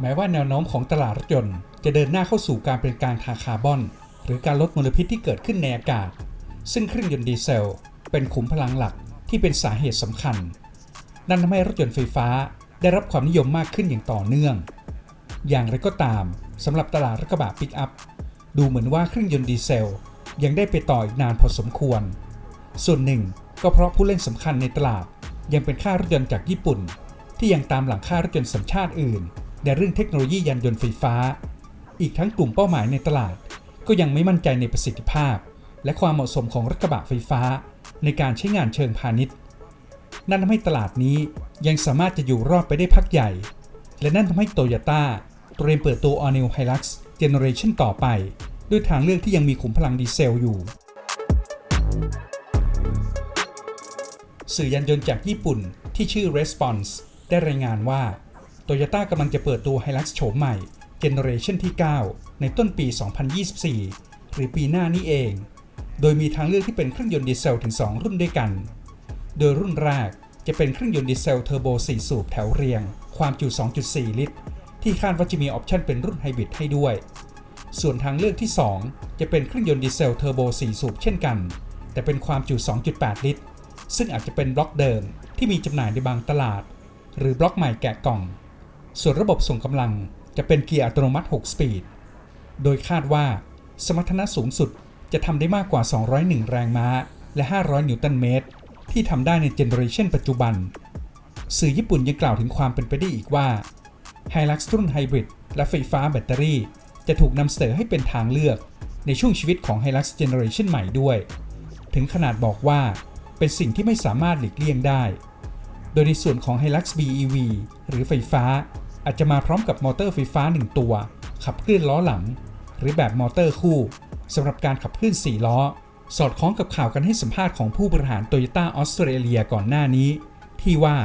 แม้ว่าแนวโน้มของตลาดรถยนต์ จะเดินหน้าเข้าสู่การเป็นกลางทางคาร์บอน หรือการลดมลพิษที่เกิดขึ้นในอากาศ ซึ่งเครื่องยนต์ดีเซล เป็นขุมพลังหลักที่เป็นสาเหตุสำคัญ นั่นทำให้รถยนต์ไฟฟ้าได้รับความนิยมมากขึ้นอย่างต่อเนื่อง อย่างไรก็ตามสำหรับตลาดรถกระบะปิกอัพดูเหมือนว่าเครื่องยนต์ดีเซล ยังได้ไปต่ออีกนานพอสมควร ส่วนหนึ่งก็เพราะผู้เล่นสำคัญในตลาดยังเป็นค่ารถยนต์จากญี่ปุ่น ที่ยังตามหลังค่ารถยนต์สัญชาติอื่น ในเรื่องเทคโนโลยียานยนต์ไฟฟ้า อีกทั้งกลุ่มเป้าหมายในตลาด ก็ยังไม่มั่นใจในประสิทธิภาพ และความเหมาะสมของรถกระบะไฟฟ้า ในการใช้งานเชิงพาณิชย์ นั่นทำให้ตลาดนี้ยังสามารถจะอยู่รอดไปได้พักใหญ่ และนั่นทำให้โตโยต้าเตรียมเปิดตัว All New Hilux Generation ต่อไป ด้วยทางเลือกที่ยังมีขุมพลังดีเซลอยู่ สื่อยานยนต์จากญี่ปุ่นที่ชื่อ Response ได้รายงานว่า โตโยต้ากำลังจะเปิดตัว Hilux โฉมใหม่ Generation ที่ 9 ในต้นปี 2024 หรือปีหน้านี้เอง โดยมีทางเลือกที่เป็นเครื่องยนต์ดีเซลถึง 2 รุ่นด้วยกัน โดยรุ่นแรกจะเป็นเครื่องยนต์ดีเซลเทอร์โบ 4 สูบแถวเรียง ความจุ 2.4 ลิตร ที่คาดว่าจะมีออปชันเป็นรุ่นไฮบริดให้ด้วย ส่วนทางเลือกที่ 2 จะเป็นเครื่องยนต์ดีเซลเทอร์โบ 4 สูบเช่นกัน แต่เป็นความจุ 2.8 ลิตร ซึ่งอาจจะเป็นบล็อกเดิมที่มีจำหน่ายในบางตลาด หรือบล็อกใหม่แกะกล่อง ส่วนระบบส่งกำลังจะเป็นเกียร์อัตโนมัติ 6 สปีด โดยคาดว่าสมรรถนะสูงสุดจะทำได้มากกว่า 201 แรงม้า และ 500 นิวตันเมตร ที่ทำได้ในเจเนอเรชันปัจจุบัน สื่อญี่ปุ่นยังกล่าวถึงความเป็นไปได้อีกว่า Hilux รุ่นไฮบริดและไฟฟ้าแบตเตอรี่ จะถูกนำเสนอให้เป็นทางเลือก ในช่วงชีวิตของ Hilux Generation ใหม่ด้วย ถึงขนาดบอกว่า เป็นสิ่งที่ไม่สามารถหลีกเลี่ยงได้ โดยในส่วนของ Hilux BEV หรือไฟฟ้า อาจจะมาพร้อมกับมอเตอร์ไฟฟ้า 1 ตัว ขับเคลื่อนล้อหลัง หรือแบบมอเตอร์คู่สำหรับการขับเคลื่อน 4 ล้อ สอดคล้องกับข่าวการให้สัมภาษณ์ของผู้บริหารโตโยต้าออสเตรเลียก่อนหน้านี้ ที่ว่า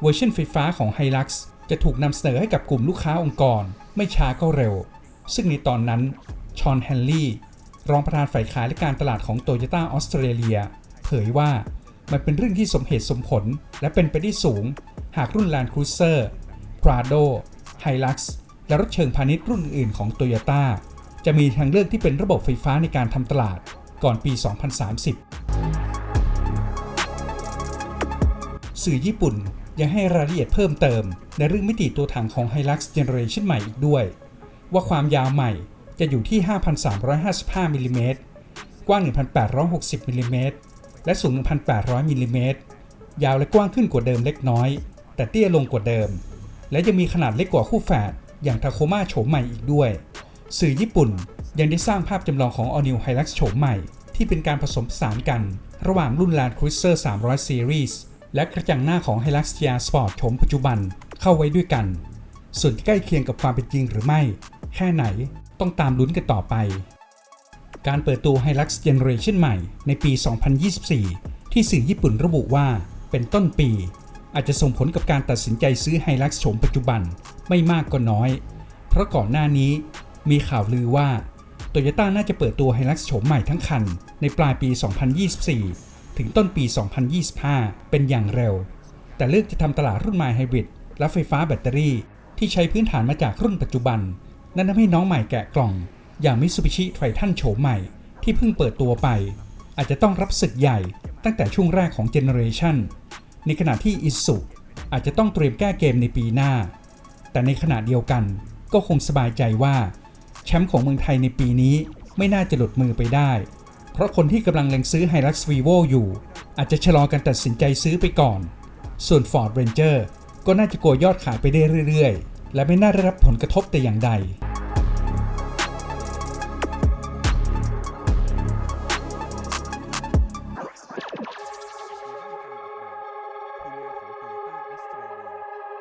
เวอร์ชันไฟฟ้าของ Hilux จะถูกนำเสนอให้กับกลุ่มลูกค้าองค์กร ไม่ช้าก็เร็ว ซึ่งในตอนนั้นชอนแฮนลีย์รองประธานฝ่ายขายและการตลาดของโตโยต้าออสเตรเลียเผยว่ามันเป็นเรื่องที่สมเหตุสมผล และเป็นไปได้สูง หากรุ่น Land Cruiser Prado Hilux และรถเชิงพาณิชย์รุ่นอื่นของ Toyota จะมีทางเลือกที่เป็นระบบไฟฟ้าในการทำตลาดก่อนปี 2030 สื่อญี่ปุ่นยังให้รายละเอียดเพิ่มเติม ในเรื่องมิติตัวถังของ Hilux Generation ใหม่อีกด้วย ว่าความยาวใหม่จะอยู่ที่ 5,355มิลลิเมตรกว้าง 1,860มิลลิเมตรและสูง 1,800มิลลิเมตรยาวและกว้างขึ้นกว่าเดิมเล็กน้อย แต่เตี้ยลงกว่าเดิม และยังมีขนาดเล็กกว่าคู่แฝดอย่างทาโคมาโฉมใหม่อีกด้วย สื่อญี่ปุ่นยังได้สร้างภาพจำลองของ All New Hilux โฉมใหม่ ที่เป็นการผสมผสานกัน ระหว่างรุ่น Land Cruiser 300 Series และกระจังหน้าของ Hilux GR Sport โฉมปัจจุบันเข้าไว้ด้วยกัน ส่วนที่ใกล้เคียงกับความเป็นจริงหรือไม่ แค่ไหนต้องตามลุ้นกันต่อไป การเปิดตัว Hilux Generation ใหม่ในปี 2024 ที่สื่อญี่ปุ่นระบุว่าเป็นต้นปี อาจจะส่งผลกับการตัดสินใจซื้อ Hilux โฉมปัจจุบันไม่มากก็น้อย เพราะก่อนหน้านี้มีข่าวลือว่า Toyota น่าจะเปิดตัว Hilux โฉมใหม่ทั้งคัน ในปลายปี 2024 ถึงต้นปี 2025 เป็นอย่างเร็ว แต่เลือกจะทำตลาดรุ่นใหม่ไฮบริดและไฟฟ้าแบตเตอรี่ ที่ใช้พื้นฐานมาจากรุ่นปัจจุบัน นั่นทำให้น้องใหม่แกะกล่อง อย่าง Mitsubishi Triton โฉมใหม่ที่เพิ่งเปิดตัวไป อาจจะต้องรับศึกใหญ่ตั้งแต่ช่วงแรกของเจเนอเรชัน ในขณะที่ Isuzu อาจจะต้องเตรียมแก้เกมในปีหน้า แต่ในขณะเดียวกันก็คงสบายใจว่า แชมป์ของเมืองไทยในปีนี้ไม่น่าจะหลุดมือไปได้ เพราะคนที่กำลังเล็งซื้อ Hilux Vivo อยู่ อาจจะชะลอการตัดสินใจซื้อไปก่อน ส่วน Ford Ranger ก็น่าจะโกยยอดขายไปได้เรื่อย ๆ และไม่น่าได้รับผลกระทบแต่อย่างใด